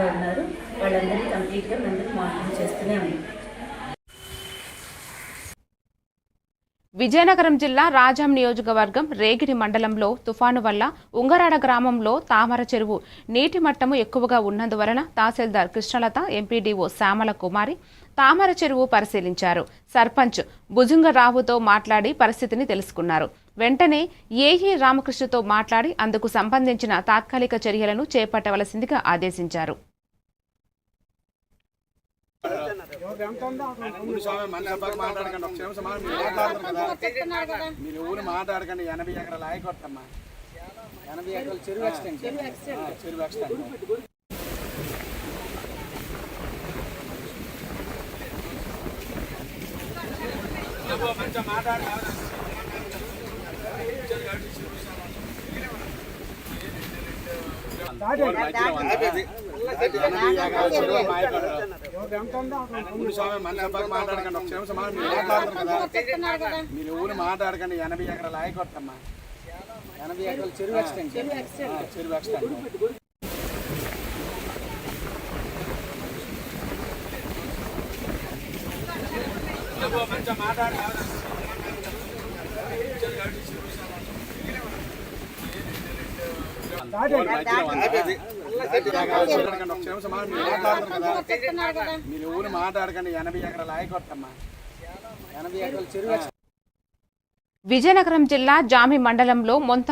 అన్నారు. ఉన్నారు వాళ్ళందరినీ కంప్లీట్గా మేము మానిటర్ చేస్తూనే ఉన్నాం. విజయనగరం జిల్లా రాజాం నియోజకవర్గం రేగిడి మండలంలో తుఫాను వల్ల ఉంగరాడ గ్రామంలో తామర చెరువు నీటి మట్టము ఎక్కువగా ఉన్నందువలన తహసీల్దార్ కృష్ణలత ఎంపీడీఓ శ్యామల కుమారి తామర చెరువు పరిశీలించారు. సర్పంచ్ భుజంగరావుతో మాట్లాడి పరిస్థితిని తెలుసుకున్నారు. వెంటనే ఏఈ రామకృష్ణతో మాట్లాడి అందుకు సంబంధించిన తాత్కాలిక చర్యలను చేపట్టవలసిందిగా ఆదేశించారు. ముందు స్వామి మన సభకు మాట్లాడకండి ఒక నిమిషం మనం మీరు మాట్లాడతారు కదా. మీరు ఊరు మాట్లాడకండి ఎనభై ఎకరాలు ఆయకొట్టమ్మా ఎనభై ఎకరాలు చెరువు ఆ, చెరువు మాట్లాడు ముందు స్వామి మాట్లాడకండి మీరు ఊరు మాట్లాడకండి ఎనభై ఎకరాలు ఆయకొట్టమ్మా ఎనభై ఎకరాలు చెరువు ఎక్స్టెన్షన్ చెరువు ఎక్స్టెన్షన్ మంచిగా మాట్లాడకండి ఒక నిమిషం మనం మీరు మాట్లాడతారు కదా మీరు ఊరు మాట్లాడకండి ఎనభై ఎకరాల ఆయకొట్టమ్మా ఎనభై ఎకరాల చెరువు విజయనగరం జిల్లా జామి మండలంలో మొంత